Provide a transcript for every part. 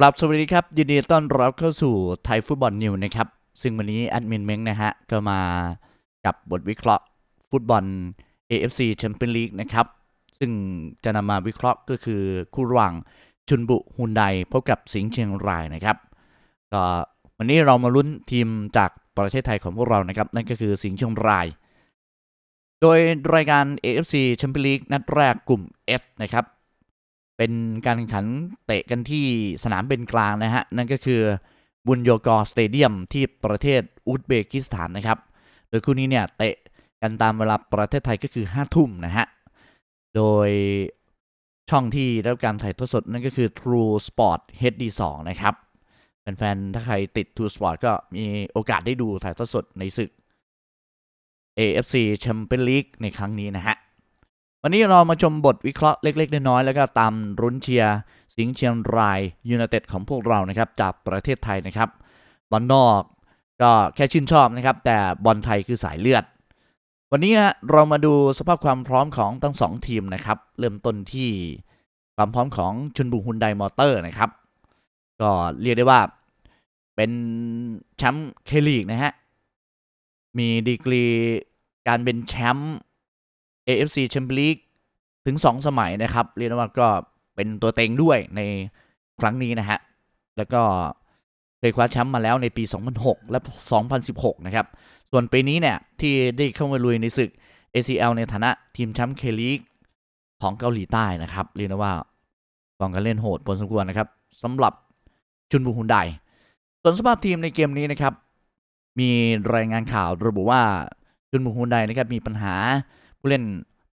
กลับสวัสดีครับ ยินดีต้อนรับเข้าสู่ไทยฟุตบอลนิวนะครับ ซึ่งวันนี้แอดมินเม้งนะฮะ ก็มากับบทวิเคราะห์ฟุตบอล AFC Champions League นะครับ ซึ่งจะนำมาวิเคราะห์ก็คือคู่ระหว่างชุนบุฮุนไดพบกับสิงห์เชียงรายนะครับก็วันนี้เรามาลุ้นทีมจากประเทศไทยของพวกเรานะครับ นั่นก็คือสิงห์เชียงราย โดยรายการ AFC Champions League นัดแรกกลุ่ม F นะครับ เป็นการแข่งขันเตะกันที่สนามเป็นกลางนะฮะ นั่นก็คือบุญโยกอร์สเตเดียมที่ประเทศอุซเบกิสถานนะครับ โดยคู่นี้เนี่ยเตะกันตามเวลาประเทศไทยก็คือ 5 ทุ่มนะฮะ โดยช่องที่ได้รับการถ่ายทอดสดนั่นก็คือ True Sport HD 2นะครับแฟนๆถ้าใครติด True Sport ก็มีโอกาสได้ดูถ่ายทอดสดในศึก AFC Champions League ในครั้งนี้นะฮะ วันนี้เรามาชมบทวิเคราะห์เล็ก ๆ น้อยๆแล้วก็ตามรุ้นเชียร์สิงห์เชียงรายยูไนเต็ดของพวกเรานะครับจากประเทศไทยนะครับบอลนอกก็แค่ชื่นชอบนะครับ แต่บอลไทยคือสายเลือด วันนี้ฮะเรามาดูสภาพความพร้อมของทั้งสองทีมนะครับ เริ่มต้นที่ความพร้อมของชุนบุฮุนไดมอเตอร์นะครับ ก็เรียกได้ว่าเป็นแชมป์เคลีกนะฮะมีดีกรีการเป็นแชมป์ AFC Champions League ถึง 2 สมัยนะครับ เรียกว่าก็เป็นตัวเต็งด้วยในครั้งนี้นะฮะ แล้วก็เคยคว้าแชมป์มาแล้วในปี 2006 และ 2016 นะครับ ส่วนปีนี้เนี่ย ที่ได้เข้ามาลุยในศึก ACL ในฐานะทีมแชมป์เคลีกของเกาหลีใต้นะครับ เรียกว่ากองการเล่นโหดพอสมควรนะครับสำหรับจุนบูฮุนไดส่วนสภาพทีมในเกมนี้นะครับ มีรายงานข่าวระบุว่าจุนบูฮุนไดนะครับมีปัญหา ผู้เล่น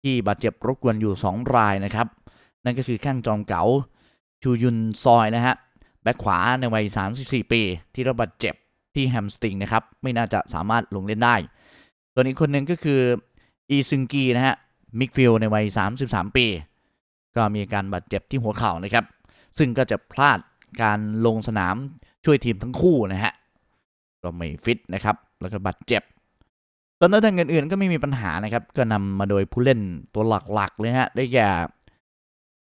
ที่บาดเจ็บรบกวนอยู่ 2 รายนะครับ นั่นก็คือข้างจอมเก๋าชูยุนซอยนะฮะแบ็คขวาในวัย 34 ปี ที่รับบาดเจ็บที่แฮมสตริงนะครับ ไม่น่าจะสามารถลงเล่นได้ ส่วนอีกคนหนึ่งก็คืออีซึงกีนะฮะมิกฟิลในวัย 33 ปี ก็มีการบาดเจ็บที่หัวเข่านะครับ ซึ่งก็จะพลาดการลงสนามช่วยทีมทั้งคู่นะฮะก็ไม่ฟิตนะครับ แล้วก็บาดเจ็บ ส่วนตำแหน่งอื่นๆก็ไม่มีปัญหานะครับ ก็นำมาโดยผู้เล่นตัวหลักๆเลยฮะ ได้แก่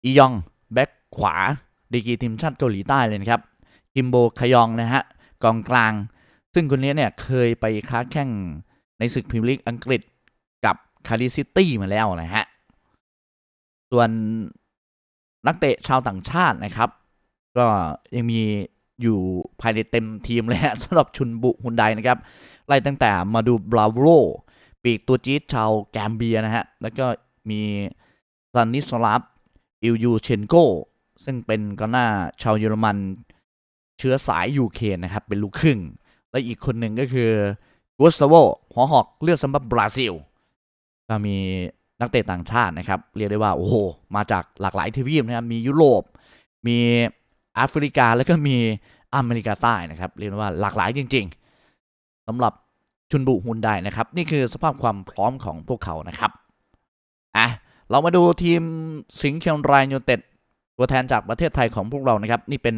อียองแบ็คขวา ดีกีทีมชาติเกาหลีใต้เลยนะครับคิมโบคยองนะฮะกองกลาง ซึ่งคนนี้เนี่ยเคยไปค้าแข่งในศึกพรีเมียร์ลีกอังกฤษกับคาริซิตี้มาแล้วนะฮะ ส่วนนักเตะชาวต่างชาตินะครับ ก็ยังมีอยู่ภายในเต็มทีมเลยฮะสำหรับชุนบุฮุนไดนะครับ ไล่ตั้งแต่มาดูบราโวปีกตัวจี๊ดชาวแกมเบียนะฮะ แล้วก็มีซันนิสลาฟอิลยูเชนโกซึ่งเป็นกองหน้าชาวเยอรมันเชื้อสายยูเครนนะครับ เป็นลูกครึ่ง และอีกคนหนึ่งก็คือกุสตาโวหัวหอกเลือดสำหรับบราซิล ก็มีนักเตะต่างชาตินะครับ เรียกได้ว่า โอ้โห มาจากหลากหลายทวีปนะครับ มียุโรป มีแอฟริกาแล้วก็มีอเมริกาใต้นะครับ เรียกได้ว่าหลากหลายจริง ๆ สำหรับชุนบุฮุนไดนะครับ นี่คือสภาพความพร้อมของพวกเขานะครับอะเรามาดูทีมสิงห์เชียงรายยูเต็ดตัวแทนจากประเทศไทยของพวกเรานะครับ นี่เป็น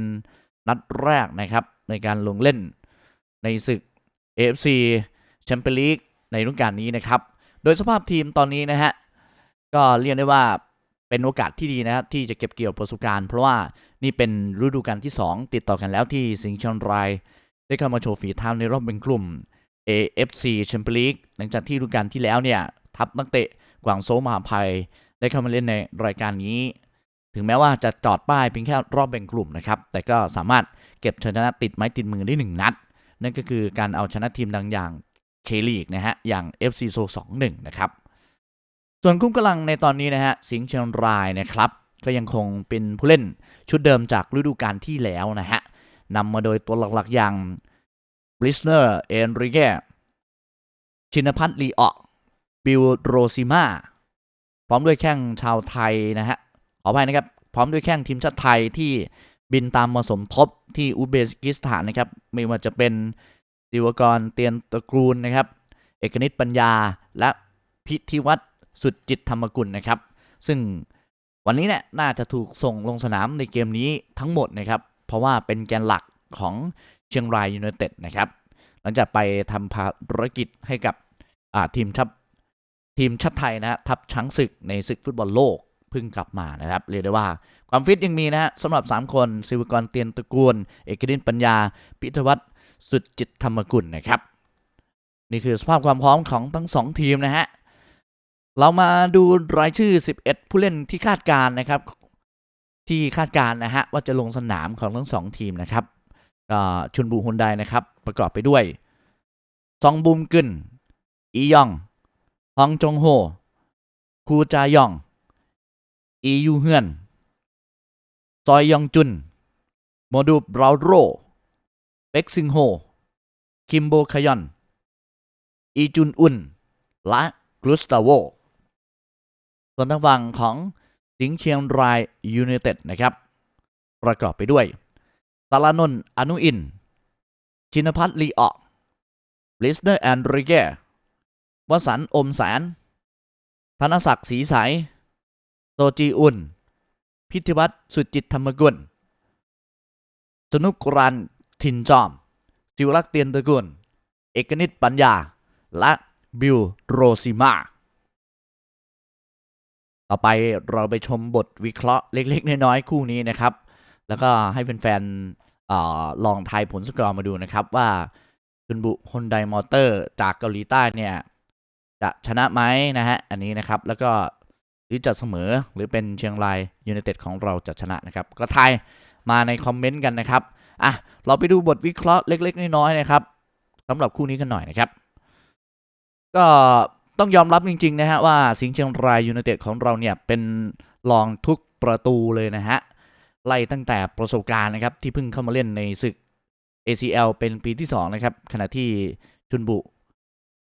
นัดแรกนะครับ ในการลงเล่นในศึก AFC Champions League ในฤดูกาลนี้นะครับ โดยสภาพทีมตอนนี้นะฮะ ก็เรียกได้ว่าเป็นโอกาสที่ดีนะครับที่จะเก็บเกี่ยวประสบการณ์ เพราะว่านี่เป็นฤดูกาลที่ 2 ติดต่อกันแล้วที่สิงห์เชียงราย ได้เข้ามาโชว์ฝีเท้าในรอบเป็นกลุ่ม AFC Champions League หลังจากที่ฤดูกาลที่แล้วเนี่ย ทัพนักเตะกวางโซมหาภัย ได้เข้ามาเล่นในรายการนี้ ถึงแม้ว่าจะจอดป้ายเพียงแค่รอบแบ่งกลุ่มนะครับ แต่ก็สามารถเก็บชนะติดไม้ติดมือได้ 1 นัด นั่นก็คือการเอาชนะทีมดังอย่างเคลีกนะฮะ อย่าง FC So 21 นะครับ ส่วนคุ้มกำลังในตอนนี้นะฮะ สิงห์เชียงรายนะครับ ก็ยังคงเป็นผู้เล่นชุดเดิมจากฤดูกาลที่แล้วนะฮะ นำมาโดยตัวหลักๆอย่างบริสเนอร์เอนริเกชินพัฒน์ลีออกบิลโรซิมาพร้อมด้วยแข้งชาวไทยนะฮะขออภัยนะครับ พร้อมด้วยแข้งทีมชาติไทยที่บินตามมาสมทบที่อุซเบกิสถานนะครับ ไม่ว่าจะเป็นดิวกรเตียนตระกูลนะครับ เอกนิตปัญญาและพิธิวัตรสุดจิตธรรมกุลนะครับ ซึ่งวันนี้เนี่ยน่าจะถูกส่งลงสนามในเกมนี้ทั้งหมดนะครับ เพราะว่าเป็นแกนหลักของเชียงรายยูไนเต็ดนะครับ หลังจากไปทำภารกิจให้กับทีมชับทีมชาติไทยนะทัพช้างศึกในศึกฟุตบอลโลกเพิ่งกลับมานะครับ เรียกได้ว่าความฟิตยังมีนะฮะสำหรับ 3 คนศิวกรเตียนตระกูล เอกดินปัญญา พิทวัฒน์สุดจิตธรรมกุลนะครับ นี่คือสภาพความพร้อมของทั้ง 2 ทีมนะฮะ เรามาดูรายชื่อ 11 ผู้เล่นที่คาดการณ์นะครับ ที่คาดการณ์นะฮะว่าจะลงสนามของทั้ง2ทีมนะครับชุนบูฮุนไดนะครับประกอบไปด้วยซองบุมกึนอียองฮองจงโฮคูจายอง อียูเฮือน ซอยยองจุน โมดูบราวโรเป็กซิงโฮ คิมโบคยอน อีจุนอุน และกรุสตาโว ส่วนทางฝั่งของ สิงห์เชียงรายยูไนเต็ดนะครับ ประกอบไปด้วยสารานนท์อนุอิน ชินพัฒน์ลีออกลิสเนอร์แอนดริเกวสันอมแสน ธนศักดิ์ศรีใสโซจีอุน พิธิวัตรสุจิตธรรมกุล สนุกรันทินจอมจิวลักเตียนตะกุล เอกนิตปัญญา และบิลโรซิมา ต่อไปเราไปชมบทวิเคราะห์เล็ก ๆ น้อยๆคู่นี้นะครับ แล้วก็ให้แฟนๆลองทายผลสกอร์มาดูนะครับ ว่าจุนบุฮอนไดมอเตอร์จากเกาหลีใต้เนี่ย จะชนะไหมนะฮะ อันนี้นะครับแล้วก็หรือจะเสมอหรือเป็นเชียงรายยูไนเต็ดของเราจะชนะนะครับ ก็ทายมาในคอมเมนต์กันนะครับอะเราไปดูบทวิเคราะห์เล็ก ๆ น้อยๆนะครับสำหรับคู่นี้กันหน่อยนะครับ ก็ ต้องยอมรับจริง ๆ นะฮะว่าสิงห์เชียงรายยูไนเต็ดของเราเนี่ยเป็นรองทุกประตูเลยนะฮะไล่ตั้งแต่ประสบการณ์นะครับ ที่เพิ่งเข้ามาเล่นในศึก ACL เป็นปีที่ 2 นะครับ ขณะที่ชุนบุ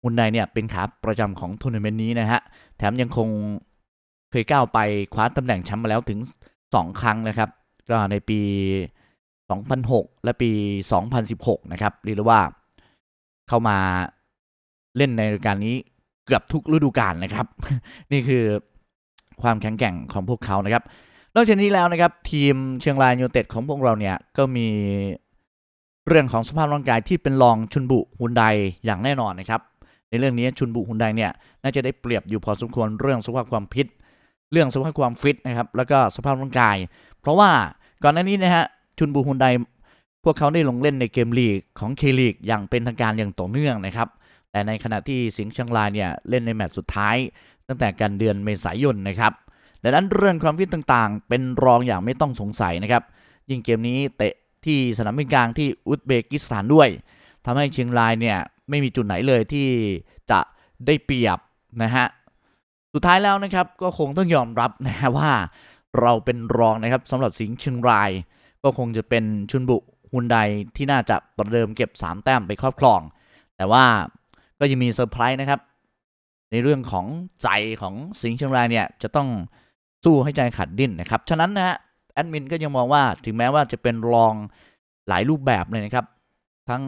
อุนไดเนี่ยเป็นขาประจำของทัวร์นาเมนต์นี้นะฮะ แถมยังคงเคยก้าวไปคว้าตำแหน่งแชมป์มาแล้วถึง 2 ครั้งนะครับ ก็ในปี 2006 และปี 2016 นะครับเรียกว่าเข้ามาเล่นในฤดูกาลนี้ เกือบทุกฤดูกาลนะครับ นี่คือความแข็งแกร่งของพวกเขานะครับ นอกจากนี้แล้วนะครับ ทีมเชียงรายยูไนเต็ดของพวกเราเนี่ยก็มีเรื่องของสภาพร่างกายที่เป็นรองชุนบุฮุนไดอย่างแน่นอนนะครับ ในเรื่องนี้ชุนบุฮุนไดเนี่ยน่าจะได้เปรียบอยู่พอสมควรเรื่องสภาพความพิษเรื่องสภาพความฟิตนะครับแล้วก็สภาพร่างกาย เพราะว่าก่อนหน้านี้นะฮะชุนบุฮุนไดพวกเขาได้ลงเล่นในเกมลีกของเคลีกอย่างเป็นทางการอย่างต่อเนื่องนะครับ แต่ในขณะที่สิงห์เชียงรายเนี่ยเล่นในแมตช์สุดท้าย ตั้งแต่กันเดือนเมษายนนะครับดังนั้นเรื่องความฟิตต่างๆ เป็นรองอย่างไม่ต้องสงสัยนะครับ ยิ่งเกมนี้เตะที่สนามบินกลางที่อุซเบกิสถานด้วยทำให้เชียงรายเนี่ยไม่มีจุดไหนเลยที่จะได้เปรียบนะฮะสุดท้ายแล้วนะครับก็คงต้องยอมรับนะฮะว่าเราเป็นรองนะครับสำหรับสิงห์เชียงราย ก็คงจะเป็นชุนบุฮุนไดที่น่าจะประเดิมเก็บ 3 แต้มไปครอบครอง แต่ว่า ก็ยังมีเซอร์ไพรส์นะครับ ในเรื่องของใจของสิงห์เชียงรายเนี่ยจะต้องสู้ให้ใจขัดดิ้นนะครับ ฉะนั้นนะฮะแอดมินก็ยังมองว่าถึงแม้ว่าจะเป็นรองหลายรูปแบบเลยนะครับ ทั้ง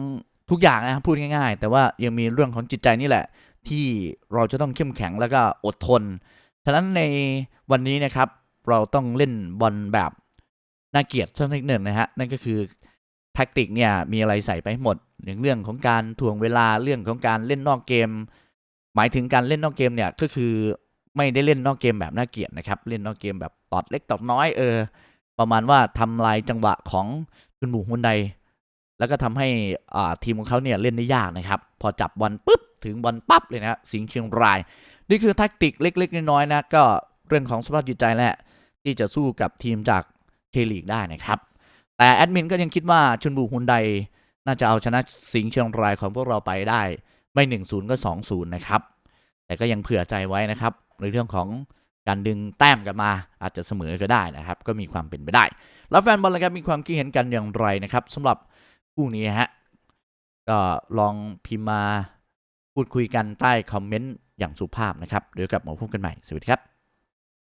ทุกอย่างนะพูดง่าย ๆ แต่ว่ายังมีเรื่องของจิตใจนี่แหละ ที่เราจะต้องเข้มแข็งแล้วก็อดทน ฉะนั้นในวันนี้นะครับ เราต้องเล่นบอลแบบน่าเกียดสักนิดหนึ่งนะฮะนั่นก็คือ แท็กติกเนี่ยมีอะไรใส่ไปหมดอย่างเรื่องของการถ่วงเวลาเรื่องของการเล่นนอกเกม หมายถึงการเล่นนอกเกมเนี่ยก็คือไม่ได้เล่นนอกเกมแบบน่าเกลียดนะครับ เล่นนอกเกมแบบตอดเล็กตอดน้อยเออ ประมาณว่าทำลายจังหวะของคุณบุฮุนไดแล้วก็ทำให้อ่าทีมของเขาเนี่ยเล่นได้ยากนะครับ พอจับบอลปุ๊บถึงบอลปั๊บเลยนะสิงเชียงราย นี่คือแท็กติกเล็ก ๆ น้อยๆนะก็เรื่องของสภาพจิตใจแหละที่จะสู้กับทีมจากเคลีกได้นะครับ แต่แอดมินก็ยังคิดว่าชุนบุฮุนไดน่าจะเอาชนะสิงห์เชียงรายของพวกเราไปได้ ไม่1-0ก็2-0นะครับ แต่ก็ยังเผื่อใจไว้นะครับ ในเรื่องของการดึงแต้มกลับมาอาจจะเสมอก็ได้นะครับ ก็มีความเป็นไปได้ แล้วแฟนบอลนะครับมีความคิดเห็นกันอย่างไรนะครับสำหรับคู่นี้ฮะก็ลองพิมพ์มาพูดคุยกันใต้คอมเมนต์อย่างสุภาพนะครับเดี๋ยวกลับมาพบกันใหม่สวัสดีครับ